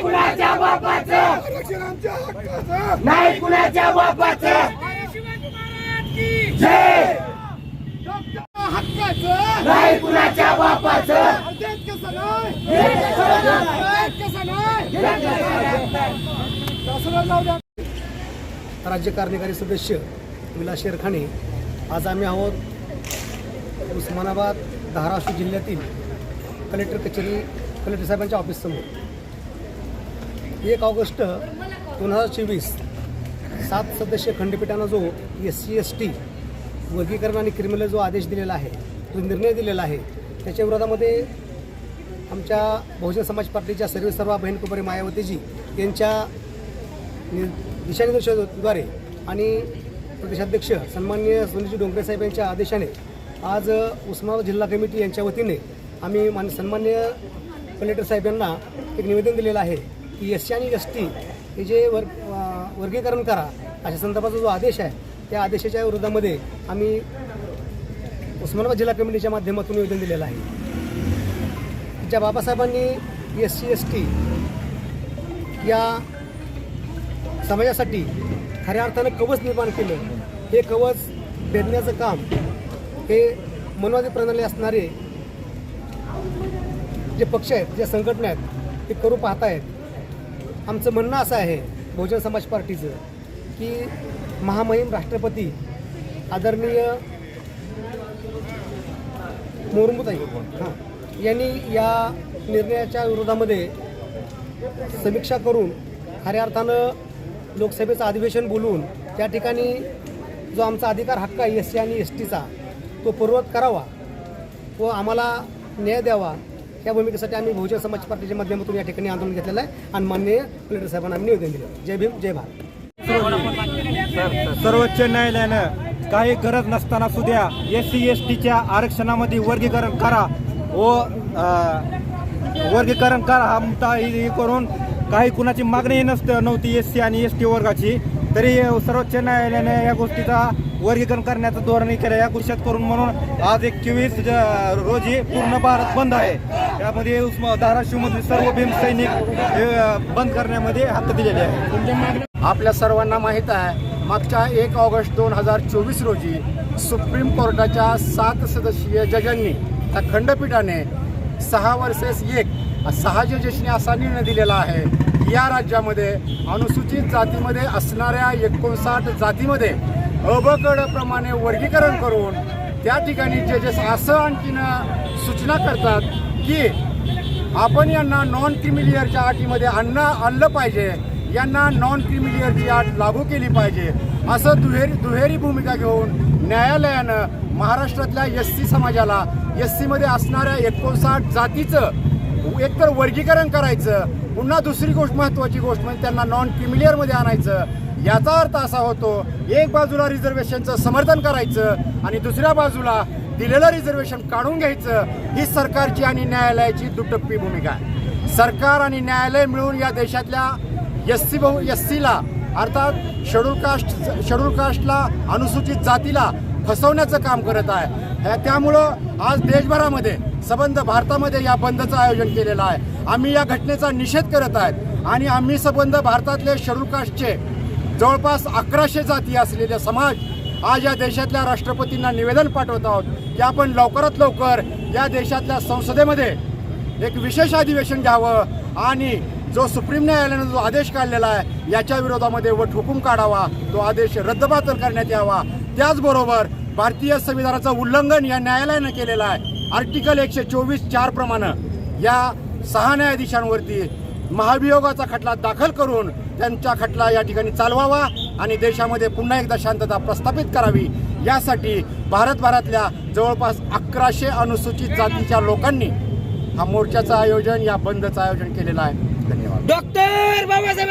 कुणाच्या बापाचं आरक्षण आमच्या हक्काचं. नाही कुणाच्या बापाचं. शिवाजी महाराज की जय हक्काचं. नाही कुणाच्या बापाचं. देत कसं नाही देत कसं नाही दसरा जाऊ द्या राज्य कार्यकारी सदस्य विलास शेरखाने आज आम्ही आहोत उस्मानाबाद धाराशिव जिल्ह्यातील कलेक्टर कचेरी कलेक्टर साहेबांच्या ऑफिससमोर. एक ऑगस्ट दोन हजार चोवीस सात सदस्य खंडपीठानं जो एस सी एस टी वर्गीकरण आणि क्रिमिनल जो आदेश दिलेला आहे जो निर्णय दिलेला आहे त्याच्या विरोधामध्ये आमच्या बहुजन समाज पार्टीच्या सर्व सर्व बहीण कुमारी मायावतीजी यांच्या नि- दिशानिर्देशाद्वारे आणि प्रदेशाध्यक्ष सन्माननीय सुनीलजी डोंगरे साहेब यांच्या आदेशाने आज उस्मानाबाद जिल्हा कमिटी यांच्या वतीने आम्ही मान सन्मान्य कलेक्टर साहेब यांना एक निवेदन दिलेलं आहे की एस सी आणि एस टी हे जे वर्ग वर्गीकरण करा अशा संदर्भाचा जो आदेश आहे त्या आदेशाच्या विरोधामध्ये आम्ही उस्मानाबाद जिल्हा कमिटीच्या माध्यमातून निवेदन दिलेलं आहे. ज्या बाबासाहेबांनी एस सी एस टी या समाजासाठी खऱ्या अर्थानं कवच निर्माण केलं हे कवच भेदण्याचं काम हे मनवादी प्रणाली असणारे जे पक्ष आहेत ज्या संघटना आहेत ते करू पाहत आहेत आमचं म्हणणं असं आहे बहुजन समाज पार्टीचं की महामहिम राष्ट्रपती आदरणीय मोरमुताई हां यांनी या निर्णयाच्या विरोधामध्ये समीक्षा करून खऱ्या अर्थानं लोकसभेचं अधिवेशन बोलवून त्या ठिकाणी जो आमचा अधिकार हक्क आहे एस सी आणि एस टीचा तो पूर्वत करावा व आम्हाला न्याय द्यावा. या भूमिकेसाठी आम्ही बहुजन समाज पार्टीच्या माध्यमातून या ठिकाणी आंदोलन घेतलेलं आहे आणि माननीय कलेक्टर साहेबांना आम्ही निवेदन दिलं. जय भीम जय भारत. सर्वोच्च न्यायालयानं काही गरज नसताना सुद्धा एस सी एस टीच्या आरक्षणामध्ये वर्गीकरण करा. व वर्गीकरण करा हा मुद्दा हे करून काही कुणाची मागणीही नसतं नव्हती एस सी आणि एस टी वर्गाची. तरी सर्वोच्च न्यायालयाने या गोष्टीचा वर्गीकरण करण्याचं धोरण केलं या गोष्टीत करून म्हणून आज एक चोवीस रोजी पूर्ण भारत बंद आहे. त्यामध्ये उस्मा धाराशिवमधील सर्व भीम सैनिक हे, बंद करण्यामध्ये हात दिलेले आहे आपल्या सर्वांना माहीत आहे मागच्या एक ऑगस्ट दोन हजार चोवीस रोजी सुप्रीम कोर्टाच्या सात सदस्यीय जजांनी त्या खंडपीठाने सहा वर्सेस एक सहा जजेसने असा निर्णय दिलेला आहे. या राज्यामध्ये अनुसूचित जातीमध्ये असणाऱ्या एकोणसाठ जातीमध्ये अबकडप्रमाणे वर्गीकरण करून त्या ठिकाणी जजेस असं आणखीन सूचना करतात की आपण यांना नॉन क्रिमिलियरच्या अटीमध्ये आणणं आणलं पाहिजे. यांना नॉन क्रिमिलियरची अट लागू केली पाहिजे. असं दुहेरी दुहेरी भूमिका घेऊन न्यायालयानं महाराष्ट्रातल्या एस सी समाजाला एस सीमध्ये असणाऱ्या एकोणसाठ जातीचं एकतर वर्गीकरण करायचं पुन्हा दुसरी गोष्ट महत्त्वाची गोष्ट म्हणजे त्यांना नॉन क्रिमिलियरमध्ये आणायचं. याचा अर्थ असा होतो एक बाजूला रिझर्वेशनचं समर्थन करायचं आणि दुसऱ्या बाजूला दिलेलं रिझर्वेशन काढून घ्यायचं ही सरकारची आणि न्यायालयाची दुटप्पी भूमिका आहे. सरकार आणि न्यायालय मिळून या देशातल्या एस सी बहु एस सीला अर्थात शेड्यूल कास्ट शेड्यूल कास्टला अनुसूचित जातीला फसवण्याचं काम करत आहे. ह्या- त्यामुळं आज देशभरामध्ये सबंध भारतामध्ये या बंदचं आयोजन केलेलं आहे. आम्ही या घटनेचा निषेध करत आहेत आणि आम्ही सबंध भारतातले शेड्यूल कास्टचे जवळपास अकराशे जाती असलेले समाज आज या देशातल्या राष्ट्रपतींना निवेदन पाठवत आहोत की आपण लवकरात लवकर या देशातल्या संसदेमध्ये एक विशेष अधिवेशन घ्यावं आणि जो सुप्रीम न्यायालयानं जो आदेश काढलेला आहे याच्या विरोधामध्ये वट हुकूम काढावा तो आदेश रद्दबातल करण्यात यावा. त्याचबरोबर भारतीय संविधानाचं उल्लंघन या न्यायालयानं केलेलं आहे. आर्टिकल एकशे चोवीस चार प्रमाणे या सहा न्यायाधीशांवरती महाभियोगाचा खटला दाखल करून त्यांचा खटला या ठिकाणी चालवावा आणि देशामध्ये पुन्हा एकदा शांतता प्रस्थापित करावी. यासाठी भारतभरातल्या जवळपास अकराशे अनुसूचित जातीच्या लोकांनी हा मोर्चाचं आयोजन या बंदचं आयोजन केलेलं आहे. धन्यवाद. डॉक्टर बाबासाहेब